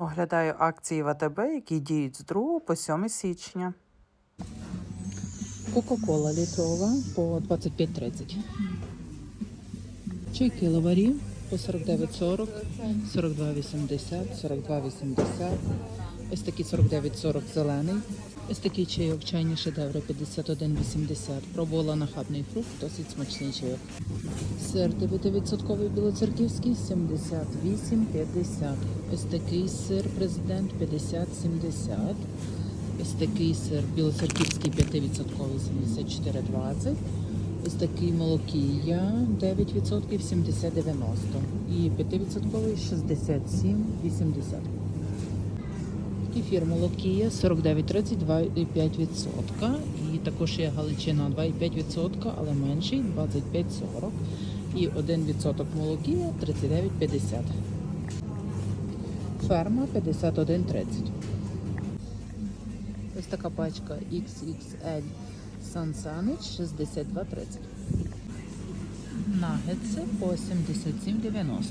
Оглядаю акції ВТБ, які діють з 2 по 7 січня. Кока-кола літрова по 25,30. Чайки лаварі по 49,40, 42,80, 42,80. Ось такий 49,40 зелений. Ось такий чайок чайні шедеври 51,80. Пробувала нахабний фрукт, досить смачний чайок. Сир 9% білоцерківський 78,50. Ось такий сир президент 50,70. Ось такий сир білоцерківський 5% 74,20. Ось такий молокія 9% 70,90. І 5% 67,80. Кефір молокія 49,30 2,5%. І також є галичина 2,5%, але менший 25,40. І 1% молокія 39,50. Ферма 51,30. Ось така пачка XXL Sandwich 62,30. Нагетси по 77,90.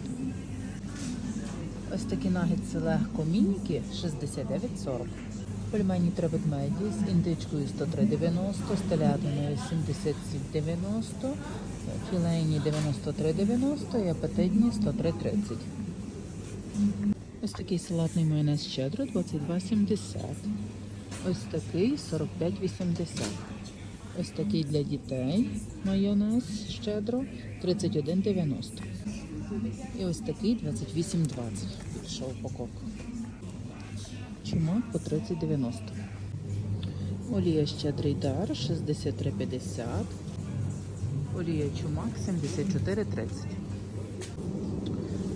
Ось такі нагетси легко мініки 69,40. Пельмені три ведмеді з індичкою 103,90, з телятиною 77,90, філейні 93,90 і апетитні 103,30. Ось такий салатний майонез щедро 22,70. Ось такий 45,80. Ось такий для дітей майонез щедро 31,90. І ось такий 28,20. Більша упаковка. Чумак по 30,90. Олія щедрий дар 63,50. Олія чумак 74,30.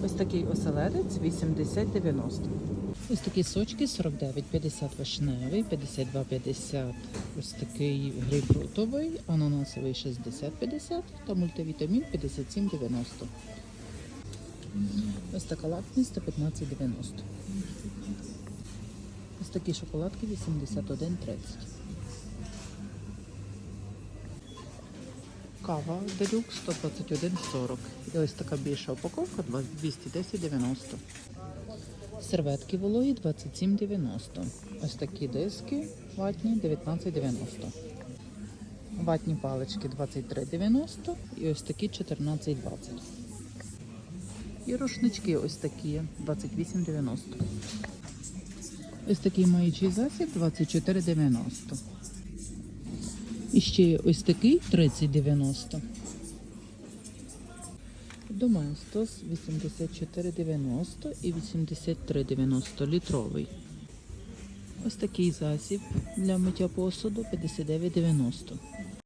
Ось такий оселедець 80,90. Ось такі сочки 49,50 вишневий, 52,50 ось такий грейпфрутовий, ананасовий 60,50 та мультивітамін 57,90. Ось така лакність 15,90. Ось такі шоколадки 81,30. Кава делюкс 121,40. І ось така більша упаковка 210,90. Серветки вологі 27,90. Ось такі диски ватні 19,90. Ватні палички 23,90 і ось такі 14,20. І рушнички ось такі 28,90. Ось такий маючий засіб 24,90. І ще ось такий 30,90. Доместос 84,90 і 83,90 літровий. Ось такий засіб для миття посуду 59,90.